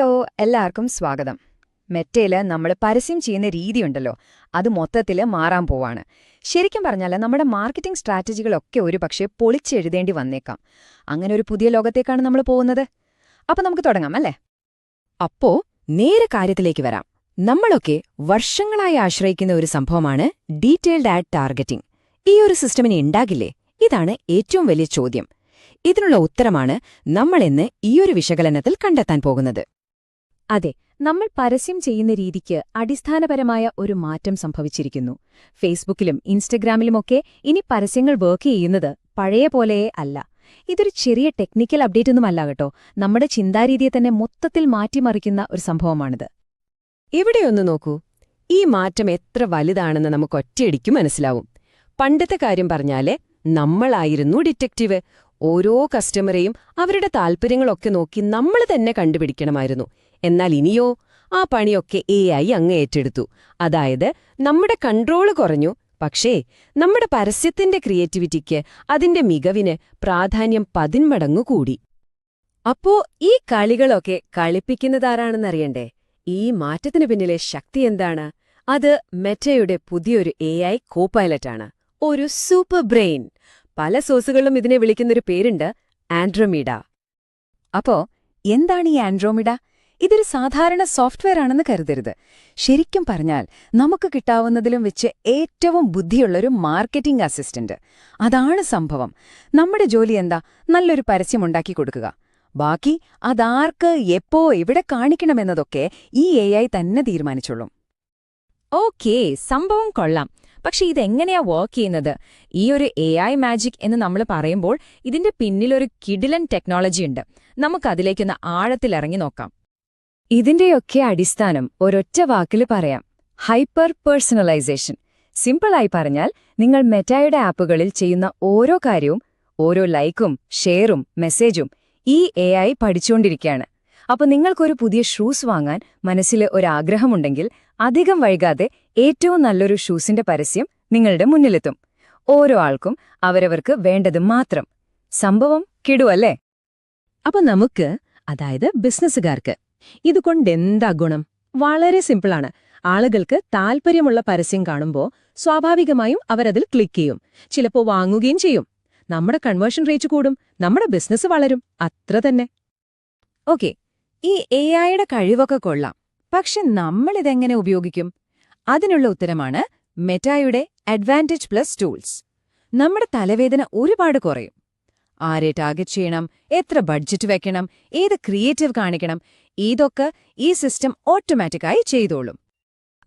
Hello എല്ലാവർക്കും സ്വാഗതം. മെറ്റയിൽ നമ്മൾ പരസ്യം ചെയ്യുന്ന രീതിയുണ്ടല്ലോ അത് മൊത്തത്തിൽ മാറാൻ പോവാണ്. ശരിക്കും പറഞ്ഞാൽ നമ്മുടെ മാർക്കറ്റിംഗ് സ്ട്രാറ്റജികളൊക്കെ ഒരു പക്ഷേ പൊളിച്ചെഴുതേണ്ടി വന്നേക്കാം. അങ്ങനെ ഒരു പുതിയ ലോകത്തേക്കാണ് നമ്മൾ പോകുന്നത്. അപ്പോൾ നമുക്ക് തുടങ്ങാം അല്ലേ? അപ്പോ നേരെ കാര്യത്തിലേക്ക് വരാം. നമ്മളൊക്കെ വർഷങ്ങളായി ആശ്രയിക്കുന്ന ഒരു സംഭവമാണ് ഡീറ്റെയിൽഡ് ആഡ് ടാർഗറ്റിംഗ്. ഈ ഒരു സിസ്റ്റമിനെ ഉണ്ടാകില്ലേ ഇതാണ് ഏറ്റവും വലിയ ചോദ്യം. ഇതിനുള്ള ഉത്തരമാണ് നമ്മളിന്ന് ഈയൊരു വിശകലനത്തിൽ കണ്ടെത്താൻ പോകുന്നത്. അതെ നമ്മൾ പരസ്യം ചെയ്യുന്ന രീതിക്ക് അടിസ്ഥാനപരമായ ഒരു മാറ്റം സംഭവിച്ചിരിക്കുന്നു. ഫേസ്ബുക്കിലും ഇൻസ്റ്റഗ്രാമിലുമൊക്കെ ഇനി പരസ്യങ്ങൾ വർക്ക് ചെയ്യുന്നത് പഴയ പോലെയേ അല്ല. ഇതൊരു ചെറിയ ടെക്നിക്കൽ അപ്ഡേറ്റ് ഒന്നുമല്ല കേട്ടോ. നമ്മുടെ ചിന്താരീതിയെ തന്നെ മൊത്തത്തിൽ മാറ്റിമറിക്കുന്ന ഒരു സംഭവമാണിത്. ഇവിടെയൊന്ന് നോക്കൂ. ഈ മാറ്റം എത്ര വലുതാണെന്ന് നമുക്ക് ഒറ്റയടിക്ക് മനസ്സിലാവും. പണ്ടത്തെ കാര്യം പറഞ്ഞാൽ നമ്മളായിരുന്നു ഡിറ്റക്റ്റീവ്. ഓരോ കസ്റ്റമറെയും അവരുടെ താൽപ്പര്യങ്ങളൊക്കെ നോക്കി നമ്മൾ തന്നെ കണ്ടുപിടിക്കണമായിരുന്നു. എന്നാൽ ഇനിയോ ആ പണിയൊക്കെ എ ഐ അങ്ങ് ഏറ്റെടുത്തു. അതായത് നമ്മുടെ കൺട്രോൾ കുറഞ്ഞു. പക്ഷേ നമ്മുടെ പരസ്യത്തിന്റെ ക്രിയേറ്റിവിറ്റിക്ക് അതിന്റെ മികവിന് പ്രാധാന്യം പതിന്മടങ്ങു കൂടി. അപ്പോ ഈ കളികളൊക്കെ കളിപ്പിക്കുന്നതാരാണെന്നറിയണ്ടേ? ഈ മാറ്റത്തിനു പിന്നിലെ ശക്തി എന്താണ്? അത് മെറ്റയുടെ പുതിയൊരു എ ഐ കോപൈലറ്റാണ് ഒരു സൂപ്പർ ബ്രെയിൻ പല സോസുകളിലും ഇതിനെ വിളിക്കുന്നൊരു പേരുണ്ട് ആൻഡ്രോമിഡ അപ്പോ എന്താണ് ഈ ആൻഡ്രോമിഡ ഇതൊരു സാധാരണ സോഫ്റ്റ്വെയർ ആണെന്ന് കരുതരുത്. ശരിക്കും പറഞ്ഞാൽ നമുക്ക് കിട്ടാവുന്നതിലും വെച്ച് ഏറ്റവും ബുദ്ധിയുള്ളൊരു മാർക്കറ്റിംഗ് അസിസ്റ്റന്റ് അതാണ് സംഭവം. നമ്മുടെ ജോലി എന്താ? നല്ലൊരു പരസ്യമുണ്ടാക്കി കൊടുക്കുക. ബാക്കി അതാർക്ക് എപ്പോ എവിടെ കാണിക്കണമെന്നതൊക്കെ ഈ എ തന്നെ തീരുമാനിച്ചോളും. ഓക്കേ സംഭവം കൊള്ളാം. പക്ഷെ ഇതെങ്ങനെയാ വർക്ക് ചെയ്യുന്നത്? ഈ ഒരു എ ഐ മാജിക് എന്ന് നമ്മൾ പറയുമ്പോൾ ഇതിന്റെ പിന്നിലൊരു കിഡിലൻ ടെക്നോളജി ഉണ്ട്. നമുക്കതിലേക്കൊന്ന് ആഴത്തിലിറങ്ങി നോക്കാം. ഇതിന്റെയൊക്കെ അടിസ്ഥാനം ഒരൊറ്റ വാക്കിൽ പറയാം. Hyper personalisation. സിമ്പിളായി പറഞ്ഞാൽ നിങ്ങൾ മെറ്റായുടെ ആപ്പുകളിൽ ചെയ്യുന്ന ഓരോ കാര്യവും ഓരോ ലൈക്കും ഷെയറും മെസ്സേജും ഈ എ ഐ പഠിച്ചുകൊണ്ടിരിക്കുകയാണ് അപ്പോൾ നിങ്ങൾക്കൊരു പുതിയ ഷൂസ് വാങ്ങാൻ മനസ്സിൽ ഒരാഗ്രഹമുണ്ടെങ്കിൽ അധികം വൈകാതെ ഏറ്റവും നല്ലൊരു ഷൂസിന്റെ പരസ്യം നിങ്ങളുടെ മുന്നിലെത്തും. ഓരോ ആൾക്കും അവരവർക്ക് വേണ്ടത് മാത്രം. സംഭവം കിടുവല്ലേ അപ്പൊ നമുക്ക് അതായത് ബിസിനസ്സുകാർക്ക് ഇതുകൊണ്ടെന്താ ഗുണം? വളരെ സിമ്പിളാണ്. ആളുകൾക്ക് താൽപ്പര്യമുള്ള പരസ്യം കാണുമ്പോൾ സ്വാഭാവികമായും അവരതിൽ ക്ലിക്ക് ചെയ്യും. ചിലപ്പോൾ വാങ്ങുകയും ചെയ്യും. നമ്മുടെ കൺവേർഷൻ റേറ്റ് കൂടും. നമ്മുടെ ബിസിനസ് വളരും. അത്ര തന്നെ. ഓക്കെ. ഈ എ ഐയുടെ കഴിവൊക്കെ കൊള്ളാം. പക്ഷെ നമ്മളിതെങ്ങനെ ഉപയോഗിക്കും? അതിനുള്ള ഉത്തരമാണ് മെറ്റായുടെ അഡ്വാന്റേജ് പ്ലസ് ടൂൾസ്. നമ്മുടെ തലവേദന ഒരുപാട് കുറയും. ആരെ ടാർഗറ്റ് ചെയ്യണം എത്ര ബഡ്ജറ്റ് വെക്കണം ഏത് ക്രിയേറ്റീവ് കാണിക്കണം ഇതൊക്കെ ഈ സിസ്റ്റം ഓട്ടോമാറ്റിക്കായി ചെയ്തോളും.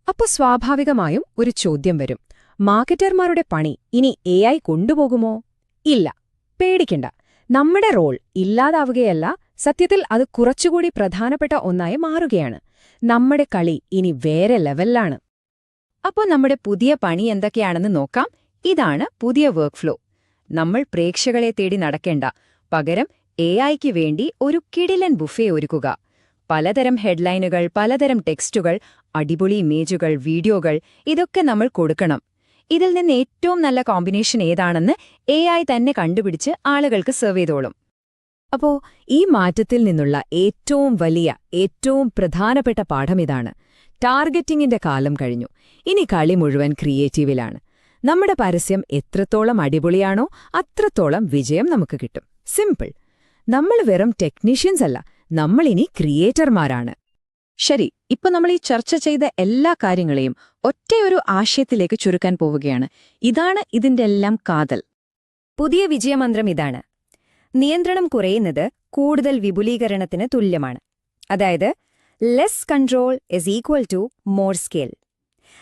അപ്പൊ സ്വാഭാവികമായും ഒരു ചോദ്യം വരും. മാർക്കറ്റർമാരുടെ പണി ഇനി എ ഐ കൊണ്ടുപോകുമോ? ഇല്ല. പേടിക്കണ്ട. നമ്മുടെ റോൾ ഇല്ലാതാവുകയല്ല സത്യത്തിൽ അത് കുറച്ചുകൂടി പ്രധാനപ്പെട്ട ഒന്നായി മാറുകയാണ്. നമ്മുടെ കളി ഇനി വേറെ ലെവലിലാണ് അപ്പോൾ നമ്മുടെ പുതിയ പണി എന്തൊക്കെയാണെന്ന് നോക്കാം. ഇതാണ് പുതിയ വർക്ക് ഫ്ലോ നമ്മൾ പ്രേക്ഷകളെ തേടി നടക്കേണ്ട. പകരം എ ഐക്ക് വേണ്ടി ഒരു കിടിലൻ ബുഫേ ഒരുക്കുക. പലതരം ഹെഡ്ലൈനുകൾ പലതരം ടെക്സ്റ്റുകൾ അടിപൊളി ഇമേജുകൾ വീഡിയോകൾ ഇതൊക്കെ നമ്മൾ കൊടുക്കണം. ഇതിൽ നിന്ന് ഏറ്റവും നല്ല കോമ്പിനേഷൻ ഏതാണെന്ന് എ തന്നെ കണ്ടുപിടിച്ച് ആളുകൾക്ക് സെർവ് ചെയ്തോളും. അപ്പോ ഈ മാറ്റത്തിൽ നിന്നുള്ള ഏറ്റവും വലിയ ഏറ്റവും പ്രധാനപ്പെട്ട പാഠം പാഠമിതാണ് ടാർഗറ്റിംഗിന്റെ കാലം കഴിഞ്ഞു. ഇനി കളി മുഴുവൻ ക്രിയേറ്റീവിലാണ്. നമ്മുടെ പരസ്യം എത്രത്തോളം അടിപൊളിയാണോ അത്രത്തോളം വിജയം നമുക്ക് കിട്ടും. സിമ്പിൾ നമ്മൾ വെറും ടെക്നീഷ്യൻസ് അല്ല നമ്മളിനി ക്രിയേറ്റർമാരാണ് ശരി ഇപ്പൊ നമ്മൾ ഈ ചർച്ച ചെയ്ത എല്ലാ കാര്യങ്ങളെയും ഒറ്റയൊരു ആശയത്തിലേക്ക് ചുരുക്കാൻ പോവുകയാണ്. ഇതാണ് ഇതിന്റെ എല്ലാം കാതൽ. പുതിയ വിജയമന്ത്രം ഇതാണ്. നിയന്ത്രണം കുറയുന്നത് കൂടുതൽ വിപുലീകരണത്തിന് തുല്യമാണ്. അതായത് less control is equal to more scale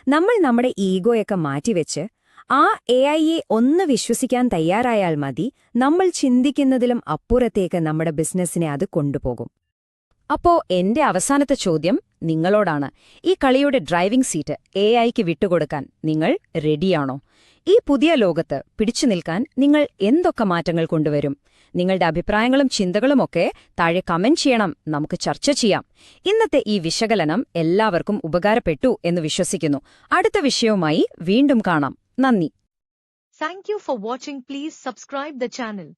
നമ്മൾ നമ്മുടെ ഈഗോയൊക്കെ മാറ്റിവെച്ച് ആ എ ഐയെ ഒന്ന് വിശ്വസിക്കാൻ തയ്യാറായാൽ മതി. നമ്മൾ ചിന്തിക്കുന്നതിലും അപ്പുറത്തേക്ക് നമ്മുടെ ബിസിനസ്സിനെ അത് കൊണ്ടുപോകും. അപ്പോ എന്റെ അവസാനത്തെ ചോദ്യം നിങ്ങളോടാണ്. ഈ കളിയുടെ ഡ്രൈവിംഗ് സീറ്റ് എ ഐക്ക് വിട്ടുകൊടുക്കാൻ നിങ്ങൾ റെഡിയാണോ? ഈ പുതിയ ലോകത്ത് പിടിച്ചു നിൽക്കാൻ നിങ്ങൾ എന്തൊക്കെ മാറ്റങ്ങൾ കൊണ്ടുവരും? നിങ്ങളുടെ അഭിപ്രായങ്ങളും ചിന്തകളുമൊക്കെ താഴെ കമന്റ് ചെയ്യണം. നമുക്ക് ചർച്ച ചെയ്യാം. ഇന്നത്തെ ഈ വിശകലനം എല്ലാവർക്കും ഉപകാരപ്പെട്ടു എന്ന് വിശ്വസിക്കുന്നു. അടുത്ത വിഷയവുമായി വീണ്ടും കാണാം. നന്ദി Thank you for watching. Please subscribe the channel.